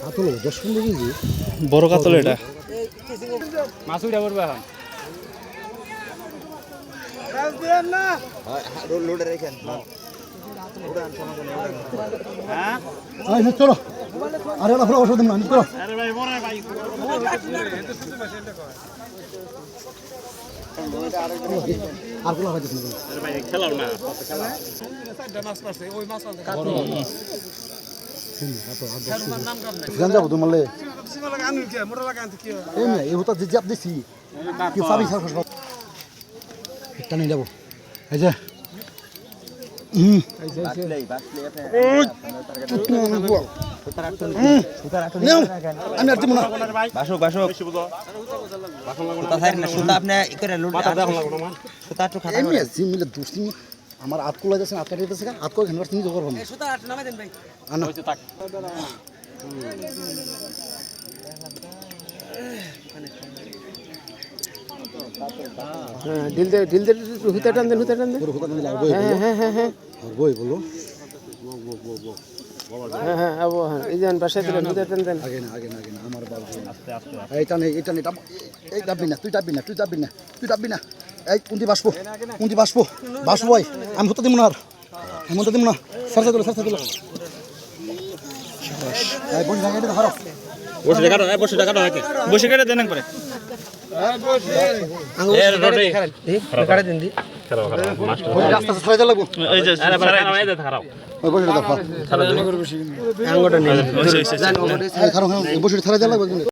কাতল দশ পনেরো কেজি? বড় কাতল এটা। মাছ উঠা পড়বে এখন হ্যাঁ চলো। আরে না ফেলো ওষুধ না চলো আরে ভাই মরে ভাই। আর কোনো আরে ভাই খেলাও না। খেলা গান যাব তোমালে এই না এই হতা যে জাপ দিছি কি সাবি সার একটা নিয়ে যাব। এই যে। হুম নেও, আমি আর না বাসুক বাসুক। সুতা সাইড না সুতা আপনি ই করে লুট সুতা একটু খাতা এমনি আছে মিলে দুষ্টি আমার আত কোলা যাচ্ছে আত কাটিয়ে যাচ্ছে আত করে ঘেনবার তুমি জোগাড় পাবো সুতা নামাই দেন ভাই। আনা। ঢিল দে ঢিল দে হুতে টান দেন হুতে টান দেন। হুতা নিয়ে লাগবে হ্যাঁ হ্যাঁ হ্যাঁ আর বই বলো। হ্যাঁ হ্যাঁ আবো হ্যাঁ এই যান বাসায় দিলেন হুতে টান দেন আগে না আগে না আগে না আমার বাবু এইটা নেই এটা নেই এই ডাববি না তুই ডাববি না তুই ডাববি না তুই ডাববি না এই কুন্তি বাসবো কুন্তি বাসবো বাসবো ভাই আমি হতে দিব না আর আমি হতে দিব না সারসা দিল সারসা দিল বসে কেটে দেন দিন দি বসে বসে দিলে লাগবে